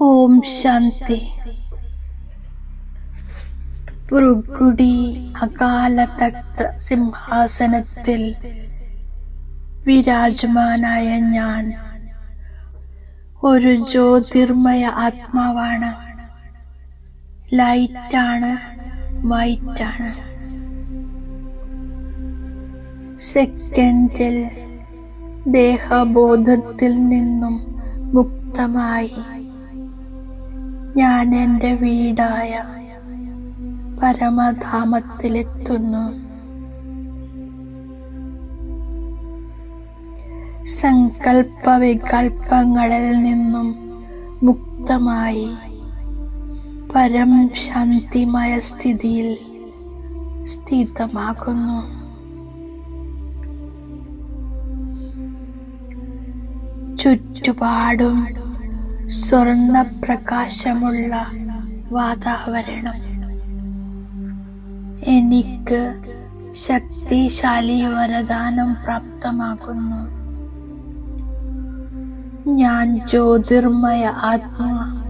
ഓം ശാന്തി. ഭൃഗുടി അകാലതക്ത സിംഹാസനത്തിൽ വിരാജമാനായ ഞാൻ ഒരു ജ്യോതിർമയ ആത്മാവാണ്. ലൈറ്റാണ് വൈറ്റാണ്. സെക്കൻഡിൽ ദേഹബോധത്തിൽ നിന്നും മുക്തമായി ഞാൻ എന്റെ വീടായ പരമധാമത്തിലെത്തുന്നു. സങ്കൽപ്പ വികൽപ്പങ്ങളിൽ നിന്നും മുക്തമായി പരം ശാന്തിമയ സ്ഥിതിയിൽ സ്ഥിതമാകുന്നു. ചുറ്റുപാടും സ്വർണപ്രകാശമുള്ള വാതാവരണം. എനിക്ക് ശക്തിശാലി വരദാനം പ്രാപ്തമാകുന്നു. ഞാൻ ജ്യോതിർമയ ആത്മാ.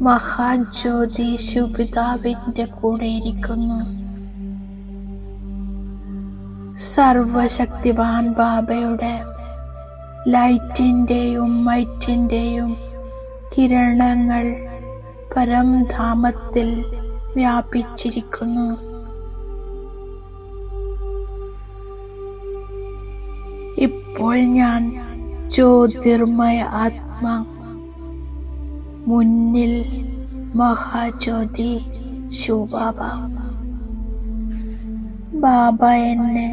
മഹാജ്യോതി ശുപിതാവിന്റെ കൂടെ ഇരിക്കുന്നു. സർവശക്തിവാൻ ബാബയുടെ ലൈറ്റിന്റെയും മൈറ്റിന്റെയും കിരണങ്ങൾ പരംധാമത്തിൽ വ്യാപിച്ചിരിക്കുന്നു. ഇപ്പോൾ ഞാൻ ജ്യോതിർമയ ആത്മാ മുന്നിൽ മഹാജ്യോതി ശിവബാബ. ബാബ എന്നെ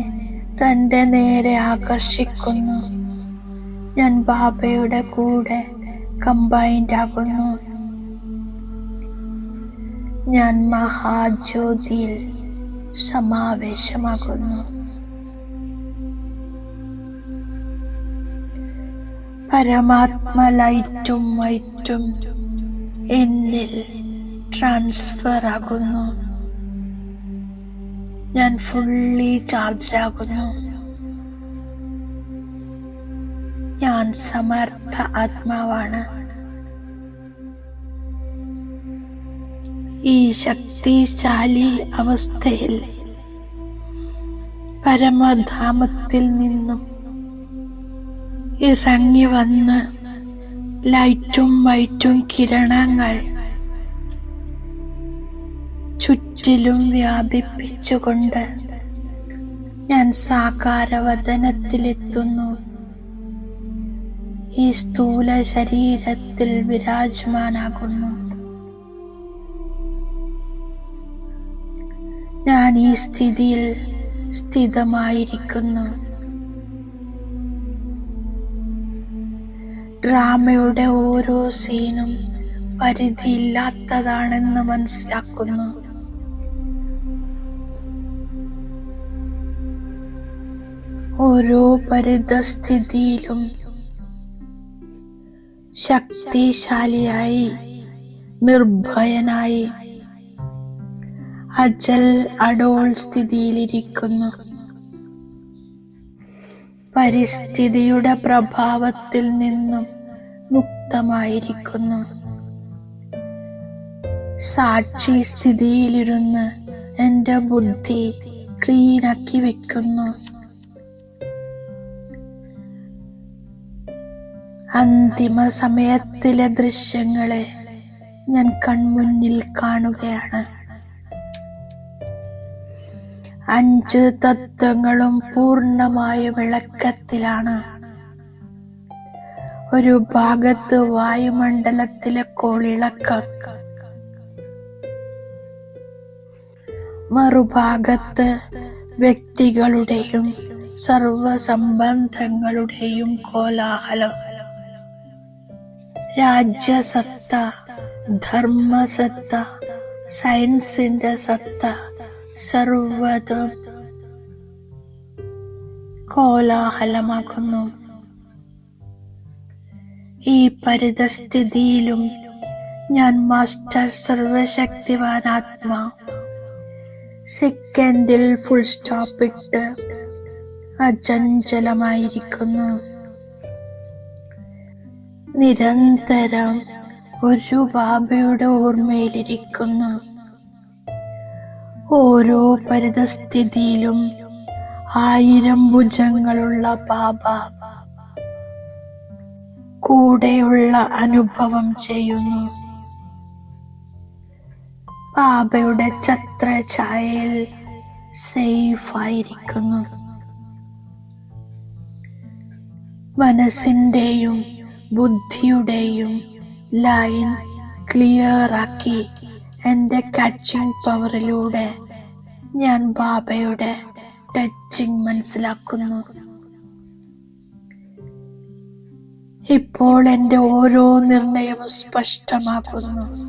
തന്റെ നേരെ ആകർഷിക്കുന്നു. ഞാൻ ബാബയുടെ കൂടെ കമ്പൈൻഡ് ആകുന്നു ഞാൻ മഹാജ്യോതിയിൽ സമാവേശമാകുന്നു. പരമാത്മ ലൈറ്റും വൈറ്റും എന്നിൽ ട്രാൻസ്ഫർ ആകുന്നു ഞാൻ ഫുള്ളി ചാർജ് ആകുന്നു ഞാൻ സമർത്ഥ ആത്മാവാണ്. ഈ ശക്തിശാലി അവസ്ഥയിൽ പരമധാമത്തിൽ നിന്നും ഇറങ്ങി വന്ന് ലൈറ്റും വൈറ്റും കിരണങ്ങൾ ചുറ്റിലും വ്യാപിപ്പിച്ചുകൊണ്ട് ഞാൻ സാകാരവദനത്തിലെത്തുന്നു. ഈ സ്ഥൂല ശരീരത്തിൽ വിരാജമാനാകുന്നു. ഞാൻ ഈ സ്ഥിതിയിൽ സ്ഥിതമായിരിക്കുന്നു. ഡ്രാമയുടെ ഓരോ സീനും പരിധിയില്ലാത്തതാണെന്ന് മനസ്സിലാക്കുന്നു. ഓരോ പരിതസ്ഥിതിയിലും ശക്തിശാലിയായി നിർഭയനായി അജൽ അടോൾ സ്ഥിതിയിലിരിക്കുന്നു. പരിസ്ഥിതിയുടെ പ്രഭാവത്തിൽ നിന്നും മുക്തമായിരിക്കുന്നു. സാക്ഷി സ്ഥിതിയിലിരുന്ന് എന്റെ ബുദ്ധി ക്ലീനാക്കി വെക്കുന്നു. അന്തിമ സമയത്തിലെ ദൃശ്യങ്ങളെ ഞാൻ കൺമുന്നിൽ കാണുകയാണ്. അഞ്ച് തത്വങ്ങളും പൂർണമായ വിളക്കത്തിലാണ്. ഒരു ഭാഗത്ത് വായുമണ്ഡലത്തിലെ കോളിളക്കം. മറുഭാഗത്ത് വ്യക്തികളുടെയും സർവസംബന്ധങ്ങളുടെയും കോലാഹലം. രാജ്യസത്ത ധർമ്മസത്ത സയൻസിന്റെ സത്ത സർവതും കോലാഹലമാക്കുന്നു ഈ പരിതസ്ഥിതിയിലും ഞാൻ മാസ്റ്റർ സർവശക്തിവാനാത്മ. സെക്കൻഡിൽ ഫുൾ സ്റ്റോപ്പ് ഇട്ട് അചഞ്ചലമായിരിക്കുന്നു. നിരന്തരം ഒരു ബാബയുടെ ഓർമ്മയിലിരിക്കുന്നു. ഓരോ പരിതസ്ഥിതിയിലും ആയിരം ഭുജങ്ങളുള്ള ബാബ കൂടെയുള്ള അനുഭവം ചെയ്യുന്നു. ബാബയുടെ ഛത്രഛായയിൽ സേഫ് ആയിരിക്കുന്നു മനസ്സിന്റെയും ബുദ്ധിയുടെയും ലൈൻ ക്ലിയർ ആക്കി എന്റെ കച്ചിങ് പവറിലൂടെ ഞാൻ ബാബയുടെ ടച്ചിങ് മനസ്സിലാക്കുന്നു. ഇപ്പോൾ എന്റെ ഓരോ നിർണയവും സ്പഷ്ടമാക്കുന്നു.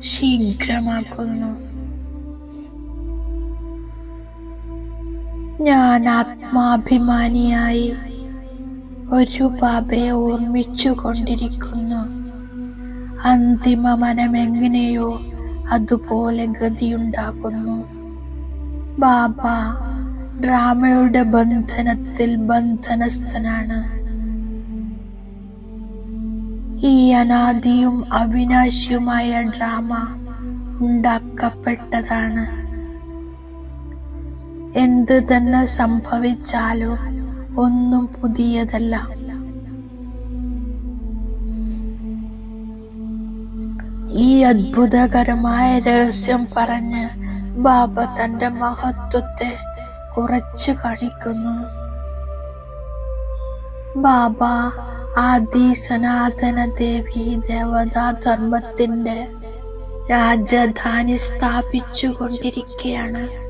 ശീഘ്രമാക്കുന്നു. ഞാൻ ആത്മാഭിമാനിയായി ഒരു ബാബയെ ഓർമ്മിച്ചു കൊണ്ടിരിക്കുന്നു അന്തിമ മനം എങ്ങനെയോ അതുപോലെ ഗതിയുണ്ടാക്കുന്നു ബാബ ഡ്രാമയുടെ ബന്ധനത്തിൽ ബന്ധനസ്ഥനാണ്. ഈ അനാദിയും അവിനാശിയുമായ ഡ്രാമ ഉണ്ടാക്കപ്പെട്ടതാണ്. എന്ത് തന്നെ സംഭവിച്ചാലും ഒന്നും പുതിയതല്ല. ഈ അത്ഭുതകരമായ രഹസ്യം പറഞ്ഞ് ബാബ തന്റെ മഹത്വത്തെ കുറച്ച് കാണിക്കുന്നു. ബാബ ആദി സനാതന ദേവി ദേവതാ ധർമ്മത്തിന്റെ രാജധാനി സ്ഥാപിച്ചു കൊണ്ടിരിക്കുകയാണ്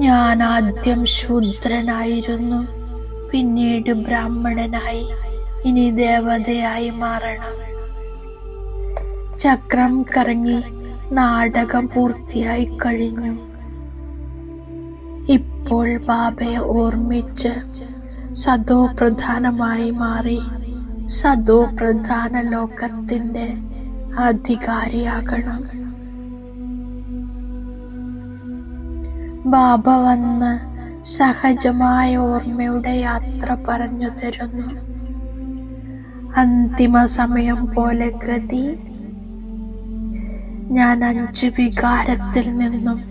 ഞാൻ ആദ്യം ശൂദ്രനായിരുന്നു. പിന്നീട് ബ്രാഹ്മണനായി. ഇനി ദേവതയായി മാറണം. ചക്രം കറങ്ങി നാടകം പൂർത്തിയായി കഴിഞ്ഞു. ഇപ്പോൾ ബാബയെ ഓർമ്മിച്ച് സദോ പ്രധാനമായി മാറി സദോ പ്രധാന ലോകത്തിന്റെ അധികാരിയാകണം. ബാബ വന്ന് സഹജമായ ഓർമ്മയുടെ യാത്ര പറഞ്ഞു തരുന്നു. അന്തിമ സമയം പോലെ ഗതി. ഞാൻ അഞ്ച് വികാരത്തിൽ നിന്നും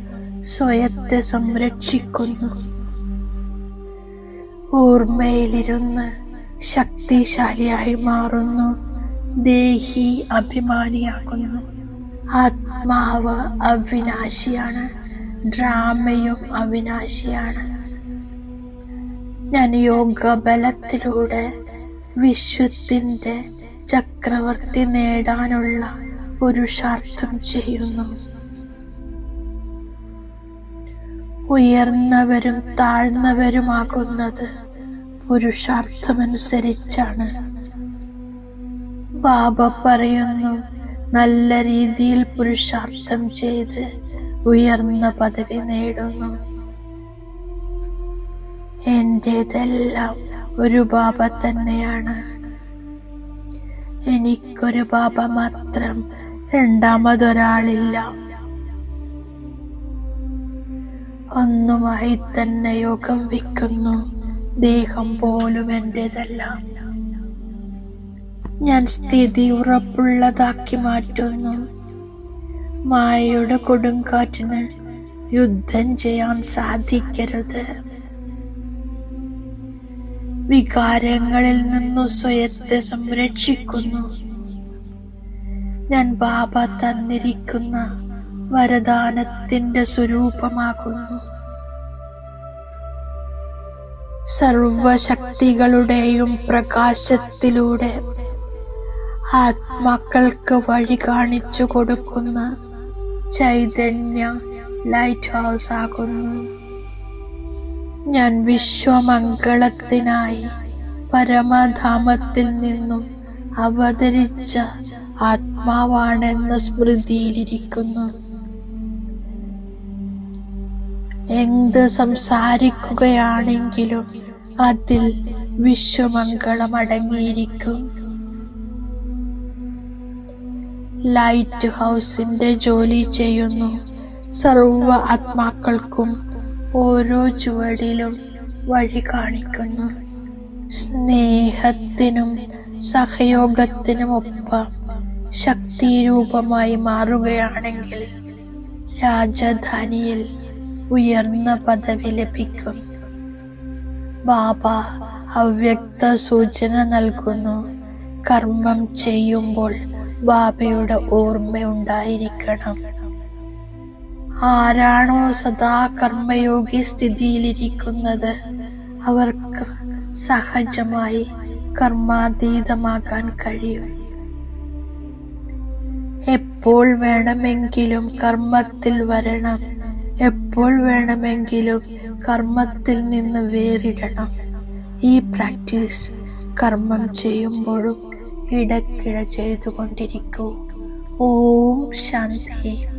സ്വയത്തെ സംരക്ഷിക്കുന്നു. ഓർമ്മയിലിരുന്ന് ശക്തിശാലിയായി മാറുന്നു. ദേഹി അഭിമാനിയാകുന്നു ആത്മാവ് അവിനാശിയാണ്. ഡ്രാമയും അവിനാശിയാണ്. ഞാൻ യോഗ ബലത്തിലൂടെ വിശ്വത്തിന്റെ ചക്രവർത്തി നേടാനുള്ള പുരുഷാർത്ഥം ചെയ്യുന്നു. ഉയർന്നവരും താഴ്ന്നവരുമാകുന്നത് പുരുഷാർത്ഥമനുസരിച്ചാണ്. ബാബ പറയുന്നു നല്ല രീതിയിൽ പുരുഷാർത്ഥം ചെയ്ത് ഉയർന്ന പദവി നേടുന്നു. എന്റേതെല്ലാം ഒരു ബാബ തന്നെയാണ്. എനിക്കൊരു ബാബ മാത്രം രണ്ടാമതൊരാളില്ല. ഒന്നുമായി തന്നെ യോഗം വിൽക്കുന്നു ദേഹം പോലും എന്റെതല്ല ഞാൻ സ്ഥിതി ഉറപ്പുള്ളതാക്കി മാറ്റുന്നു. മായയുടെ കൊടുങ്കാറ്റിന് യുദ്ധം ചെയ്യാൻ സാധിക്കരുത്. വികാരങ്ങളിൽ നിന്നു സ്വയത്തെ സംരക്ഷിക്കുന്നു. ഞാൻ ബാബ തന്നിരിക്കുന്ന വരദാനത്തിന്റെ സ്വരൂപമാകുന്നു. സർവശക്തികളുടെയും പ്രകാശത്തിലൂടെ ആത്മാക്കൾക്ക് വഴി കാണിച്ചു കൊടുക്കുന്ന ചൈതന്യ ലൈറ്റ് ഹൗസ് ആകുന്നു. ഞാൻ വിശ്വമംഗളത്തിനായി പരമധാമത്തിൽ നിന്നും അവതരിച്ച ആത്മാവാണെന്ന സ്മൃതിയിലിരിക്കുന്നു. എന്ത് സംസാരിക്കുകയാണെങ്കിലും അതിൽ വിശ്വമംഗളം അടങ്ങിയിരിക്കും ലൈറ്റ് ഹൗസിന്റെ ജോലി ചെയ്യുന്നു. സർവ ആത്മാക്കൾക്കും ഓരോ ചുവടിലും വഴി കാണിക്കുന്നു. സ്നേഹത്തിനും സഹയോഗത്തിനുമൊപ്പം ശക്തിരൂപമായി മാറുകയാണെങ്കിൽ രാജധാനിയിൽ ഉയർന്ന പദവി ലഭിക്കും. ബാബ അവ്യക്ത സൂചന നൽകുന്നു. കർമ്മം ചെയ്യുമ്പോൾ ബാബയുടെ ഓർമ്മയുണ്ടായിരിക്കണം. ആരാണോ സദാ കർമ്മയോഗി സ്ഥിതിയിലിരിക്കുന്നത്? അവർക്ക് സഹജമായി കർമാതീതമാക്കാൻ കഴിയും. എപ്പോൾ വേണമെങ്കിലും കർമ്മത്തിൽ വരണം. എപ്പോൾ വേണമെങ്കിലും കർമ്മത്തിൽ നിന്ന് വേറിടണം. ഈ പ്രാക്ടീസ് കർമ്മം ചെയ്യുമ്പോഴും ഇടയ്ക്കിടെ ചെയ്തുകൊണ്ടിരിക്കൂ. ഓം ശാന്തി.